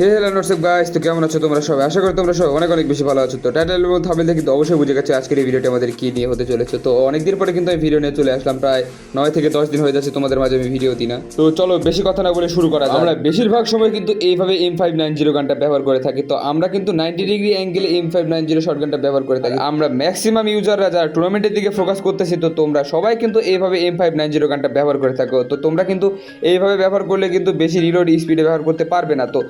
Hello WhatsApp guys, তো কেমন আছো তোমরা সবাই? আশা করি তোমরা সবাই অনেক অনেক বেশি ভালো আছো। তো টাইটেল এবং থামেল কিন্তু অবশ্যই বুঝে গেছে আজকের এই ভিডিওটি আমাদের কি নিয়ে হতে চলেছে। তো অনেকদিন পরে কিন্তু আমি ভিডিও নিয়ে চলে আসলাম, প্রায় নয় থেকে দশ দিন হয়ে যাচ্ছে তোমাদের মাঝে আমি ভিডিও দিই না। তো চলো বেশি কথা না বলে শুরু করা আমরা বেশিরভাগ সময় কিন্তু এইভাবে এম ফাইভ নাইন জিরো গানটা ব্যবহার করে থাকি। তো আমরা কিন্তু নাইনটি ডিগ্রি অ্যাঙ্গেলে M five nine zero short গানটা ব্যবহার করে থাকি। আমরা ম্যাক্সিমাম ইউজাররা যারা টুর্নামেন্টের দিকে ফোকাস করতেছি, তো তোমরা সবাই কিন্তু এইভাবে এম ফাইভ নাইন জিরো গানটা ব্যবহার করে থাকো। তো তোমরা কিন্তু এইভাবে ব্যবহার করলে কিন্তু বেশি রিলোড স্পিডে ব্যবহার করতে পারবে না। তো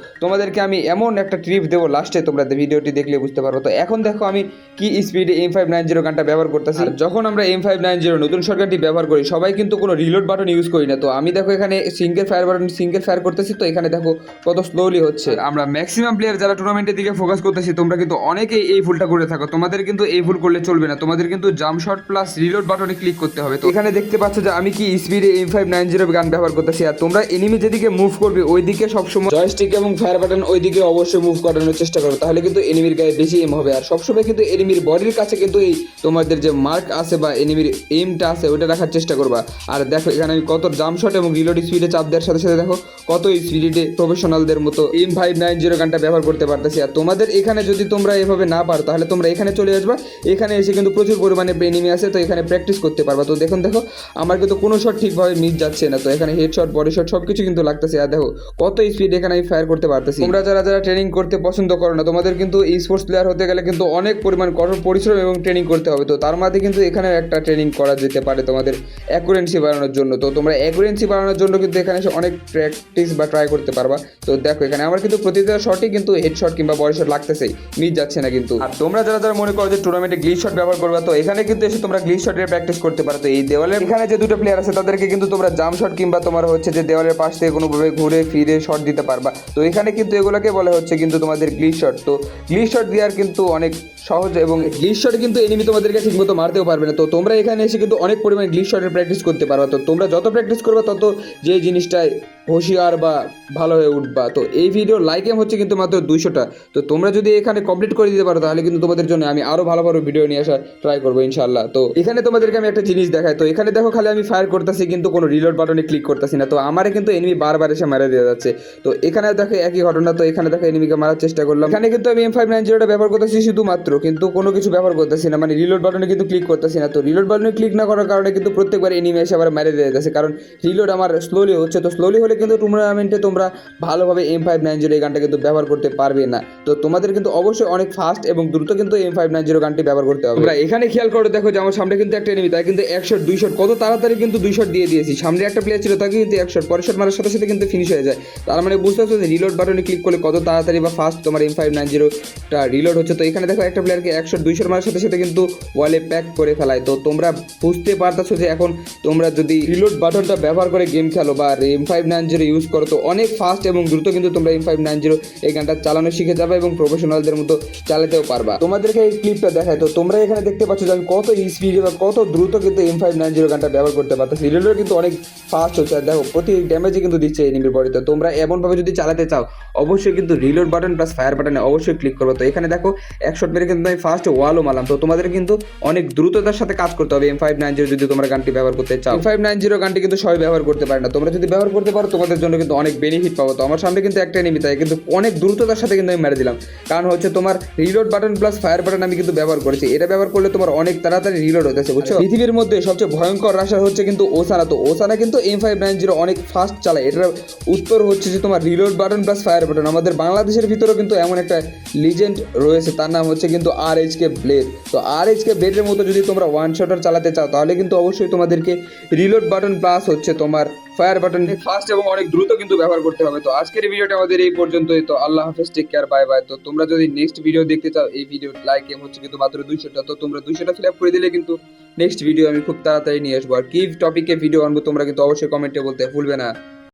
তোমাদেরকে আমি এমন একটা ট্রিপ দেবো লাস্টে তোমরা ভিডিওটি দেখলে বুঝতে পারো। তো এখন দেখো আমি কি স্পিডে এম ফাইভ নাইন জিরো গানটা ব্যবহার করতেছি। যখন আমরা এম ফাইভ নাইন জিরো নতুন সরকারটি ব্যবহার করি সবাই কিন্তু কোনো রিলোড বাটন ইউজ করি না। তো আমি দেখো এখানে single fire button single fire করতেছি তো এখানে দেখো কত স্লোলি হচ্ছে। আমরা ম্যাক্সিমাম প্লেয়ার যারা টুর্নামেন্টের দিকে ফোকাস করতেছি তোমরা কিন্তু অনেকেই এই ভুলটা করে থাকো। তোমাদের কিন্তু এই ভুল করলে চলবে না। তোমাদের কিন্তু জাম্প শট প্লাস রিলোড বাটনে ক্লিক করতে হবে। তো এখানে দেখতে পাচ্ছ যে আমি কি স্পিডে এম ফাইভ নাইন জিরো গান ব্যবহার করতেছি। আর তোমরা এনিমি যেদিকে মুভ করবে ওই দিকে সবসময় জয়স্টিক এবং ফায়ার বাটন ওই দিকে অবশ্যই মুভ করানোর চেষ্টা করো তাহলে কিন্তু এনিমির গায়ে বেশি এম হবে। আর সবসময় কিন্তু এনিমির বডির কাছে কিন্তু এই তোমাদের যে মার্ক আছে বা এনিমির এমটা আছে ওটা রাখার চেষ্টা করবা। আর দেখো, এখানে আমি কত জাম শট এবং রিলোড স্পিডে চাপ দেওয়ার সাথে সাথে দেখো, কত স্পিডে প্রফেশনালদের মতো এম ফাইভ নাইন জিরো গানটা ব্যবহার করতে পারতেছি। আর তোমাদের এখানে যদি তোমরা এভাবে না পারো, তাহলে তোমরা এখানে চলে আসবা। এখানে এসে কিন্তু প্রচুর পরিমাণে এনিমি আছে, তো এখানে প্র্যাকটিস করতে পারবা। তো দেখুন, দেখো, আমার কিন্তু কোনো শট ঠিকভাবে মিস যাচ্ছে না। তো এখানে হেড শট বডি শট সব কিছু কিন্তু লাগতেছে। আর দেখো, কত স্পিড এখানে আমি ফায়ার করতে পারতেছি। তোমরা যারা যারা ট্রেনিং করতে পছন্দ করো না তোমাদের কিন্তু এই স্পোর্টস প্লেয়ার হতে গেলে কিন্তু অনেক পরিমাণ কঠোর পরিশ্রম এবং ট্রেনিং করতে হবে। তো তার মাঝে কিন্তু এখানে একটা ট্রেনিং করা যেতে পারে তোমাদের অ্যাকুরেন্সি বাড়ানোর জন্য। তো তোমরা অ্যাকুরেন্সি বাড়ানোর জন্য কিন্তু এখানে এসে অনেক প্র্যাকটিস বা ট্রাই করতে পারবা। তো দেখো এখানে আমার কিন্তু প্রতিটা শটই কিন্তু হেড শট কিংবা বডি শট লাগতেছেই মিস যাচ্ছে না কিন্তু। আর তোমরা যারা যারা মনে করো যে টুর্নামেন্টে গ্লিচ শট ব্যবহার করবে তো এখানে কিন্তু এসে তোমরা গ্লিচ শটের প্র্যাকটিস করতে পারো। তো এই দেওয়ালের এখানে যে দুটো প্লেয়ার আছে তাদেরকে কিন্তু তোমরা জাম শট কিংবা তোমার হচ্ছে যে দেওয়ালের পাশ থেকে কোনোভাবে ঘুরে ফিরে শট দিতে পারবা। তো এখানে কিন্তু এগুলোকে বলা হচ্ছে কিন্তু তোমাদের গ্লিশট তো গ্লিশট দেওয়ার কিন্তু অনেক সহজ এবং গ্লিচ শট কিন্তু এনিমি তোমাদেরকে ঠিকমতো মারতেও পারবে না। তো তোমরা এখানে এসে কিন্তু অনেক পরিমাণে গ্লিচ শটের প্র্যাকটিস করতে পারবা। তো তোমরা যত প্র্যাকটিস করবে, তত যে জিনিসটায় হুঁশিয়ার বা ভালো হয়ে উঠবা। তো এই ভিডিও লাইক এম হচ্ছে কিন্তু মাত্র দুইশোটা। তো তোমরা যদি এখানে কমপ্লিট করে দিতে পারো, তাহলে কিন্তু তোমাদের জন্য আমি আরও ভালো ভালো ভিডিও নিয়ে আসার ট্রাই করব ইনশাল্লাহ তো এখানে তোমাদেরকে আমি একটা জিনিস দেখাই। তো এখানে দেখো খালি আমি ফায়ার করতেছি, কিন্তু কোনো রিলোড বাটনে ক্লিক করতেছি না। তো আমারে কিন্তু এনিমি বারবার এসে মারা দিয়ে যাচ্ছে। তো এখানে দেখো একই ঘটনা। তো এখানে দেখো এনিমিকে মারার চেষ্টা করলাম। এখানে কিন্তু আমি এম ফাইভ নাইন জিরোটা ব্যবহার করতেছি শুধুমাত্র। কিন্তু কোনো কিছু ব্যবহার করতেছি না। মানে রিলোড বাটনে কিন্তু ক্লিক করতেছি না। তো রিলোড বাটনে ক্লিক না করার কারণে কিন্তু প্রত্যেকবার এনিমি এসে আবার মেরে দেওয়া যাচ্ছে। কারণ রিলোড আমার স্লোলি হচ্ছে। তো স্লোলি হলে কিন্তু টুর্নামেন্টে তোমরা ভালোভাবে এম ফাইভ নাইন জিরো এই গানটা কিন্তু ব্যবহার করতে পারবে না। তো তোমাদের কিন্তু অবশ্যই অনেক ফাস্ট এবং দ্রুত কিন্তু এম ফাইভ নাইন জিরো গানটি ব্যবহার করতে হবে। এখানে খেয়াল করো, দেখো যে আমার সামনে কিন্তু একটা এনিমি তাই কিন্তু এক শট দুই শট কত তাড়াতাড়ি কিন্তু দুই শট দিয়ে দিয়েছি। সামনে একটা প্লেয়ার ছিল তাকে কিন্তু এক শট পরের শট মারার সাথে সাথে কিন্তু ফিনিশ হয়ে যায়। তার মানে বুঝতে পারছ যে রিলোড বাটনে ক্লিক করলে কত তাড়াতাড়ি বা ফাস্ট তোমার এম ফাইভ নাইন জিরোটা রিলোড হচ্ছে। তো এখানে দেখো একটা প্লেয়ারকে একশো দুই শট মারার সাথে সাথে কিন্তু ওয়ালে প্যাক করে ফেলায়। তো তোমরা বুঝতে পারতেছো যে এখন তোমরা যদি রিলোড বাটনটা ব্যবহার করে গেম খেলো বা M five nine zero use করো, তো অনেক ফাস্ট এবং দ্রুত কিন্তু তোমরা এম ফাইভ নাইন জিরো এই গানটা চালানো শিখে যাবে এবং প্রফেশনালদের মতো চালাতেও পারবা। তোমাদেরকে এই ক্লিপটা দেখায়, তো তোমরা এখানে দেখতে পাচ্ছ যে আমি কত স্পিডে বা কত দ্রুত কিন্তু এম ফাইভ নাইন জিরো গানটা ব্যবহার করতে পারতেছি। রিলোডও কিন্তু অনেক ফাস্ট হচ্ছে। আর দেখো, প্রতি ড্যামেজে কিন্তু দিচ্ছে এনিমির বডিতে তোমরা এমনভাবে যদি চালাতে চাও, অবশ্যই কিন্তু রিলোড বাটন প্লাস ফায়ার বাটনে অবশ্যই ক্লিক করব। তো এখানে দেখো, এক শট মেরে কিন্তু আমি ফার্স্ট ওয়ালও মারলাম। তো তোমাদের কিন্তু অনেক দ্রুততার সাথে কাজ করতে হবে। এম ফাইভ নাইন জিরো যদি তোমরা গানটি ব্যবহার করতে চাও। এম ফাইভ নাইন জিরো গানটি কিন্তু সবাই ব্যবহার করতে পারে না। তোমরা যদি ব্যবহার করতে পারো তোমাদের জন্য কিন্তু অনেক বেনিফিট পাবো। তো আমার সামনে কিন্তু একটা এনিমি তাই কিন্তু অনেক দ্রুততার সাথে কিন্তু আমি মেরে দিলাম। কারণ হচ্ছে তোমার reload button plus fire button আমি কিন্তু ব্যবহার করেছি। এটা ব্যবহার করলে তোমার অনেক তাড়াতাড়ি রিলোড হতেছে বুঝছ? পৃথিবীর মধ্যে সবচেয়ে ভয়ঙ্কর রাশার হচ্ছে কিন্তু ওসানা। তো ওসানা কিন্তু এম ফাইভ নাইন জিরো অনেক ফাস্ট চালায়। এটার উত্তর হচ্ছে যে তোমার reload button plus fire button আমাদের বাংলাদেশের ভিতরেও কিন্তু এমন একটা লিজেন্ড রয়েছে। তার নাম হচ্ছে কিন্তু আর এইচ কে ব্লেড তো আর এইচ কে ব্লেডের মতো যদি তোমরা ওয়ান শটার চালাতে চাও, তাহলে কিন্তু অবশ্যই তোমাদেরকে রিলোড বাটন প্লাস হচ্ছে তোমার ফায়ার বাটন ফাস্ট এবং অনেক দ্রুত কিন্তু ব্যবহার করতে হবে। তো আজকের ভিডিওটা আমাদের এই পর্যন্তই। তো আল্লাহ হাফেজ টেক কেয়ার বাই বাই তো তোমরা যদি নেক্সট ভিডিও দেখতে চাও, এই ভিডিও লাইক এম হচ্ছে কিন্তু মাত্র দুইশোটা তো তোমরা দুইশোটা ফিল আপ করে দিলে কিন্তু নেক্সট ভিডিও আমি খুব তাড়াতাড়ি নিয়ে আসব। আর কি টপিকে ভিডিও আনব, তোমরা কিন্তু অবশ্যই কমেন্টে বলতে ভুলবে না।